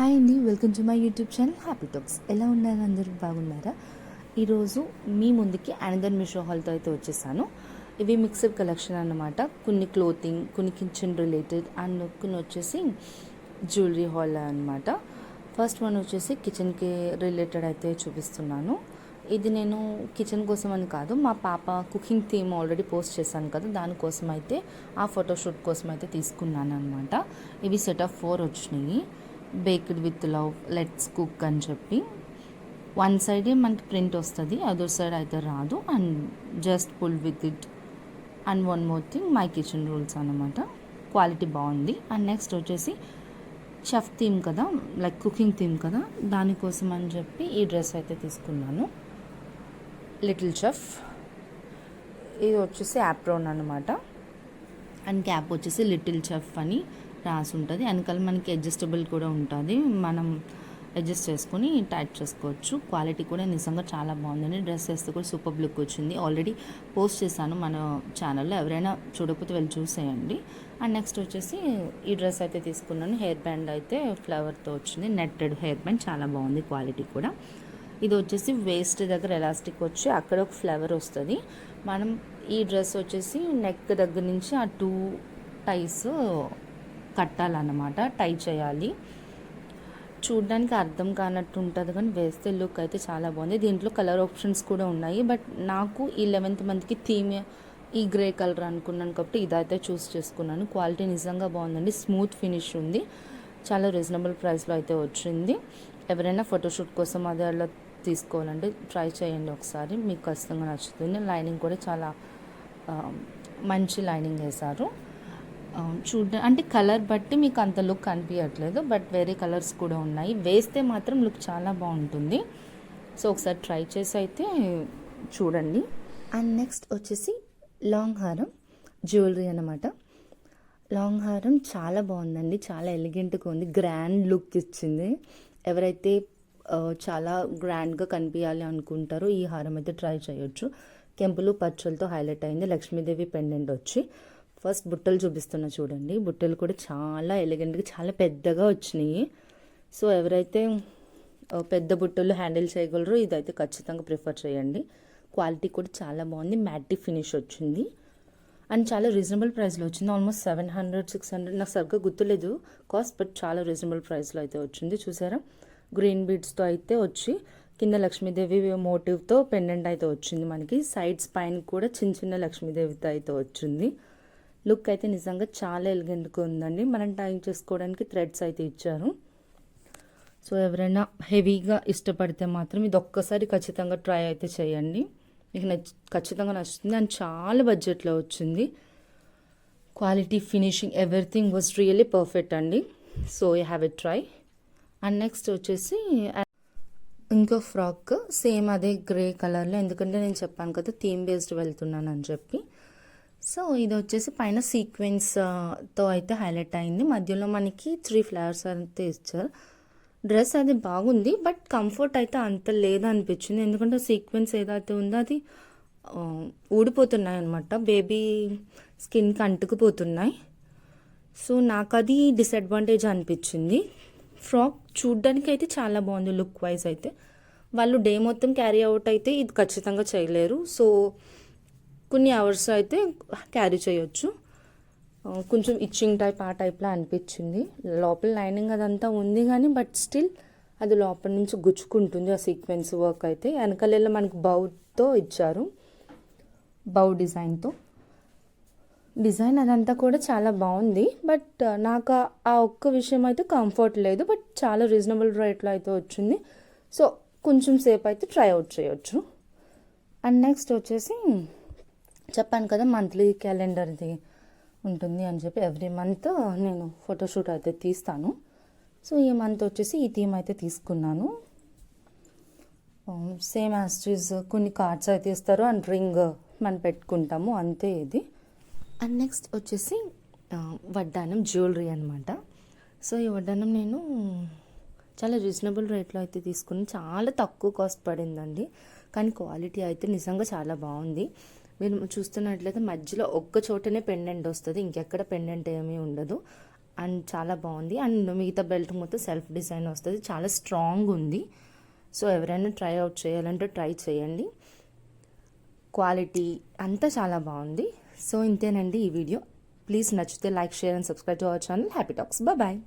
Hi అండి welcome to my YouTube channel Happy Talks ఎలా ఉన్నారు అందరూ? బాగున్నారా? ఈరోజు మీ ముందుకి అనదర్ మిషో హాల్తో అయితే వచ్చేసాను. ఇవి మిక్సర్ కలెక్షన్ అన్నమాట. కొన్ని క్లోతింగ్ కొన్ని కిచెన్ రిలేటెడ్ అండ్ కొన్ని వచ్చేసి జ్యువెలరీ హాల్ అనమాట ఫస్ట్ వన్ వచ్చేసి కిచెన్కి రిలేటెడ్ అయితే చూపిస్తున్నాను. ఇది నేను కిచెన్ కోసం అని కాదు మా పాప కుకింగ్ థీమ్ ఆల్రెడీ పోస్ట్ చేశాను కదా దానికోసం అయితే ఆ ఫోటోషూట్ కోసం అయితే తీసుకున్నాను అనమాట ఇవి సెట్ ఆఫ్ ఫోర్ వచ్చినాయి. Baked with love let's cook అని చెప్పి. వన్ సైడే మనకి ప్రింట్ వస్తుంది అదర్ సైడ్ అయితే రాదు. And just pull with it and one more thing my kitchen rules అనమాట క్వాలిటీ బాగుంది. అండ్ నెక్స్ట్ వచ్చేసి షెఫ్ థీమ్ కదా లైక్ కుకింగ్ థీమ్ కదా. దానికోసం అని చెప్పి ఈ డ్రెస్ అయితే తీసుకున్నాను. లిటిల్ చెఫ్ ఇది వచ్చేసి యాప్రోన్ అనమాట అండ్ క్యాప్ వచ్చేసి లిటిల్ చెఫ్ అని. రాసి ఉంటుంది వెనకాల మనకి అడ్జస్టబుల్ కూడా ఉంటుంది. మనం అడ్జస్ట్ చేసుకొని టైట్ చేసుకోవచ్చు. క్వాలిటీ కూడా నిజంగా చాలా బాగుందండి. డ్రెస్ వేస్తే కూడా సూపర్ లుక్ వచ్చింది. ఆల్రెడీ పోస్ట్ చేశాను మన ఛానల్లో ఎవరైనా చూడకపోతే వెళ్ళి చూసేయండి. అండ్ నెక్స్ట్ వచ్చేసి ఈ డ్రెస్ అయితే తీసుకున్నాను. హెయిర్ బ్యాండ్ అయితే ఫ్లవర్తో వచ్చింది. నెట్టెడ్ హెయిర్ బ్యాండ్ చాలా బాగుంది క్వాలిటీ కూడా. ఇది వచ్చేసి వేస్ట్ దగ్గర ఎలాస్టిక్ వచ్చి అక్కడ ఒక ఫ్లవర్ వస్తుంది. మనం ఈ డ్రెస్ వచ్చేసి నెక్ దగ్గర నుంచి ఆ టూ టైస్ కట్టాలన్నమాట టై చేయాలి. చూడడానికి అర్థం కానట్టు ఉంటుంది కానీ వేస్తే లుక్ అయితే చాలా బాగుంది. దీంట్లో కలర్ ఆప్షన్స్ కూడా ఉన్నాయి బట్ నాకు ఈ లెవెన్త్ మంత్కి థీమ్ ఈ గ్రే కలర్ అనుకున్నాను కాబట్టి ఇదైతే చూస్ చేసుకున్నాను. క్వాలిటీ నిజంగా బాగుందండి స్మూత్ ఫినిష్ ఉంది. చాలా రీజనబుల్ ప్రైస్లో అయితే వచ్చింది. ఎవరైనా ఫోటోషూట్ కోసం అదే అలా తీసుకోవాలంటే ట్రై చేయండి ఒకసారి మీకు ఖచ్చితంగా నచ్చుతుంది. లైనింగ్ కూడా చాలా మంచి లైనింగ్ వేశారు. చూడ అంటే కలర్ బట్టి మీకు అంత లుక్ అనిపించట్లేదు బట్ వేరే కలర్స్ కూడా ఉన్నాయి. వేస్తే మాత్రం లుక్ చాలా బాగుంటుంది. సో ఒకసారి ట్రై చేసి అయితే చూడండి. అండ్ నెక్స్ట్ వచ్చేసి లాంగ్ హారం జ్యువెలరీ అనమాట లాంగ్ హారం చాలా బాగుందండి చాలా ఎలిగెంట్గా ఉంది గ్రాండ్ లుక్ ఇచ్చింది. ఎవరైతే చాలా గ్రాండ్గా కనిపించాలి అనుకుంటారో ఈ హారం అయితే ట్రై చేయొచ్చు. కెంపులు పచ్చలతో హైలైట్ అయింది లక్ష్మీదేవి పెండెంట్ వచ్చి. ఫస్ట్ బుట్టలు చూపిస్తున్నా చూడండి. బుట్టలు కూడా చాలా ఎలిగెంట్గా చాలా పెద్దగా వచ్చినాయి. సో ఎవరైతే పెద్ద బుట్టలు హ్యాండిల్ చేయగలరో ఇదైతే ఖచ్చితంగా ప్రిఫర్ చేయండి. క్వాలిటీ కూడా చాలా బాగుంది. మ్యాటి ఫినిష్ వచ్చింది. అండ్ చాలా రీజనబుల్ ప్రైస్లో వచ్చింది. Almost seven hundred six hundred నాకు సరిగ్గా గుర్తులేదు. కాస్ట్ బట్ చాలా రీజనబుల్ ప్రైస్లో అయితే వచ్చింది. చూసారా? గ్రీన్ బీడ్స్తో అయితే వచ్చి కింద లక్ష్మీదేవి మోటివ్తో పెండెంట్ అయితే వచ్చింది మనకి. సైడ్స్ పైన కూడా చిన్న చిన్న లక్ష్మీదేవితో అయితే వచ్చింది. లుక్ అయితే నిజంగా చాలా ఎలిగెంట్గా ఉందండి. మనం టైం చేసుకోవడానికి థ్రెడ్స్ అయితే ఇచ్చారు. సో ఎవరైనా హెవీగా ఇష్టపడితే మాత్రం ఇది ఒక్కసారి ఖచ్చితంగా ట్రై అయితే చేయండి. మీకు నచ్చ ఖచ్చితంగా నచ్చుతుంది. అండ్ చాలా బడ్జెట్లో వచ్చింది. Quality finishing everything was really perfect అండి. So you have a try. And next వచ్చేసి ఇంకో ఫ్రాక్. సేమ్ అదే గ్రే కలర్లో. ఎందుకంటే నేను చెప్పాను కదా థీమ్ బేస్డ్ వెళ్తున్నాను అని చెప్పి. సో ఇది వచ్చేసి పైన సీక్వెన్స్తో అయితే హైలైట్ అయింది. మధ్యలో మనకి త్రీ ఫ్లవర్స్ అయితే ఇచ్చారు. డ్రెస్ అది బాగుంది బట్ కంఫర్ట్ అయితే అంత లేదనిపించింది. ఎందుకంటే సీక్వెన్స్ ఏదైతే ఉందో అది ఊడిపోతున్నాయి అనమాట బేబీ స్కిన్కి అంటుకుపోతున్నాయి సో నాకు అది డిసడ్వాంటేజ్ అనిపించింది. ఫ్రాక్ చూడ్డానికి అయితే చాలా బాగుంది లుక్ వైజ్ అయితే. వాళ్ళు డే మొత్తం క్యారీ అవుట్ అయితే ఇది ఖచ్చితంగా చేయలేరు. సో కొన్ని అవర్స్ అయితే క్యారీ చేయొచ్చు. కొంచెం ఇచ్చింగ్ టైప్ ఆ టైప్లో అనిపించింది. లోపల లైనింగ్ అదంతా ఉంది కానీ బట్ స్టిల్ అది లోపల నుంచి గుచ్చుకుంటుంది ఆ సీక్వెన్స్ వర్క్ అయితే. వెనకాలలో మనకు బౌతో ఇచ్చారు. బౌ డిజైన్తో డిజైన్ అదంతా కూడా చాలా బాగుంది. బట్ నాకు ఆ- ఆ ఒక్క విషయం అయితే కంఫర్ట్ లేదు. బట్ చాలా రీజనబుల్ రేట్లో అయితే వచ్చింది. సో కొంచెం సేపు అయితే ట్రై అవుట్ చేయొచ్చు. అండ్ నెక్స్ట్ వచ్చేసి చెప్పాను కదా మంత్లీ క్యాలెండర్ది ఉంటుంది అని చెప్పి ఎవ్రీ మంత్ నేను ఫోటోషూట్ అయితే తీస్తాను. సో ఈ మంత్ వచ్చేసి ఈ థీమ్ అయితే తీసుకున్నాను. సేమ్ యాస్ట్రీస్ కొన్ని కార్డ్స్ అయితే ఇస్తారు అండ్ రింగ్ మనం పెట్టుకుంటాము. అంతే ఇది. అండ్ నెక్స్ట్ వచ్చేసి వడ్డానం జ్యువెలరీ అనమాట సో ఈ వడ్డానం నేను చాలా రీజనబుల్ రేట్లో అయితే తీసుకుని చాలా తక్కువ కాస్ట్ పడిందండి. కానీ క్వాలిటీ అయితే నిజంగా చాలా బాగుంది. మీరు చూస్తున్నట్లయితే మధ్యలో ఒక్క చోటనే పెండెంట్ వస్తుంది. ఇంకెక్కడ పెండెంట్ ఏమీ ఉండదు. అండ్ చాలా బాగుంది. అండ్ మిగతా బెల్ట్ మొత్తం సెల్ఫ్ డిజైన్ వస్తుంది. చాలా స్ట్రాంగ్ ఉంది. సో ఎవరైనా ట్రై అవుట్ చేయాలంటే ట్రై చేయండి. క్వాలిటీ అంతా చాలా బాగుంది. సో ఇంతేనండి ఈ వీడియో ప్లీజ్ నచ్చితే like share and subscribe to our channel Happy Talks bye